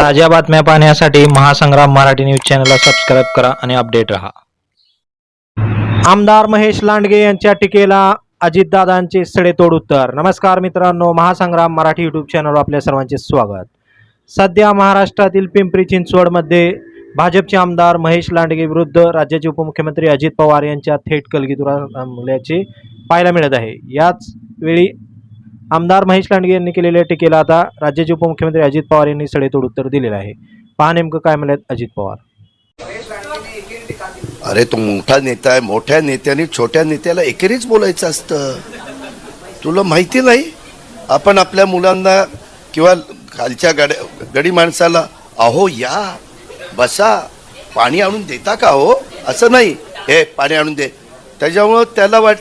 ताज्या बातम्या पाहण्यासाठी महासंग्राम मराठी न्यूज चॅनलला सबस्क्राईब करा आणि अपडेट रहा. आमदार महेश लांडगे यांच्या टीकेला अजितदादांचे सडेतोड उत्तर. नमस्कार मित्रांनो महासंग्राम मराठी यूट्यूब चॅनलवर आपल्या सर्वांचे स्वागत. सध्या महाराष्ट्रातील पिंपरी चिंचवडमध्ये भाजपचे आमदार महेश लांडगे विरुद्ध राज्याचे उपमुख्यमंत्री अजित पवार यांच्या थेट कलगीतुरा रंगल्याचे पाहायला मिळत आहे. याच वेळी आमदार महेश लांडगे यांनी केलेल्या टीकेला आता राज्याचे उपमुख्यमंत्री अजित पवार यांनी सडेतोड उत्तर दिलेलं आहे. पहा नेमकं काय म्हणत अजित पवार. अरे तो मोठा नेता आहे मोठ्या नेत्याने छोट्या नेत्याला एकेरीच बोलायचं असतं. तुला माहिती नाही? आपण आपल्या मुलांना किंवा खालच्या गड्या गडी माणसाला अहो या बसा पाणी आणून देता का हो? असं नाही. हे पाणी आणून दे. त्याच्यामुळं त्याला वाट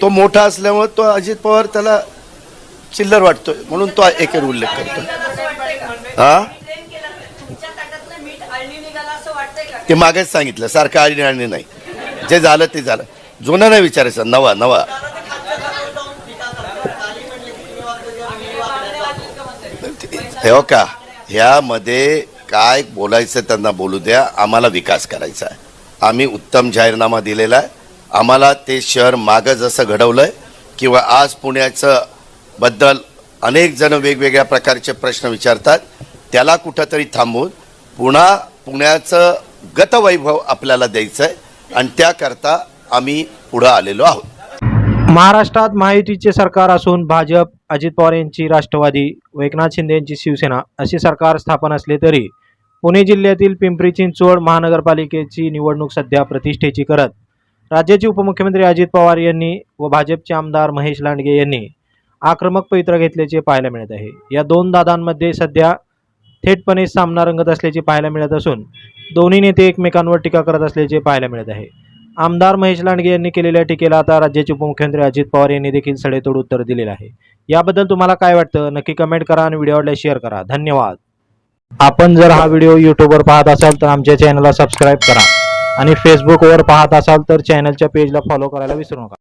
तो मोठा असल्यामुळं तो अजित पवार त्याला चिल्लर वाटतोय म्हणून तो एकेर उल्लेख करतो हा? ते मागेच सांगितलं सारखं आणि आणि नाही. जे झालं ते झालं. जुनं नाही विचारायचं नवा नवा. हो का ह्यामध्ये काय बोलायचं त्यांना बोलू द्या आम्हाला विकास करायचा आहे. आम्ही उत्तम जाहीरनामा दिलेला आहे. आम्हाला ते शहर मागं जसं घडवलं आहे किंवा आज पुण्याचं बद्दल अनेक जण वेगवेगळ्या प्रकारचे प्रश्न विचारतात. त्याला कुठंतरी थांबवून पुन्हा पुण्याचं गतवैभव आपल्याला द्यायचं आहे आणि त्याकरता आम्ही पुढं आलेलो आहोत. महाराष्ट्रात महायुतीचे सरकार असून भाजप अजित पवार यांची राष्ट्रवादी व एकनाथ शिंदे यांची शिवसेना असे सरकार स्थापन असले तरी पुणे जिल्ह्यातील पिंपरी चिंचवड महानगरपालिकेची निवडणूक सध्या प्रतिष्ठेची करत. राज्याचे उपमुख्यमंत्री अजित पवार यांनी व भाजपचे आमदार महेश लांडगे यांनी आक्रमक पवित्रा घेतल्याचे पाहायला मिळत आहे. या दोन दादांमध्ये सध्या थेटपणे सामना रंगत असल्याचे पाहायला मिळत असून दोन्ही नेते एकमेकांवर टीका करत असल्याचे पाहायला मिळत आहे. आमदार महेश लांडगे यांनी केलेल्या टीकेला आता राज्याचे उपमुख्यमंत्री अजित पवार यांनी देखील सडेतोड उत्तर दिलेलं आहे. याबद्दल तुम्हाला काय वाटतं? नक्की कमेंट करा आणि व्हिडिओ आवडल्यास शेअर करा. धन्यवाद. आपण जर हा व्हिडिओ यूट्यूबवर पाहत असाल तर आमच्या चॅनलला सबस्क्राईब करा. आणि फेसबुकवर पाहत असाल तर चॅनलच्या पेजला फॉलो करायला विसरू नका.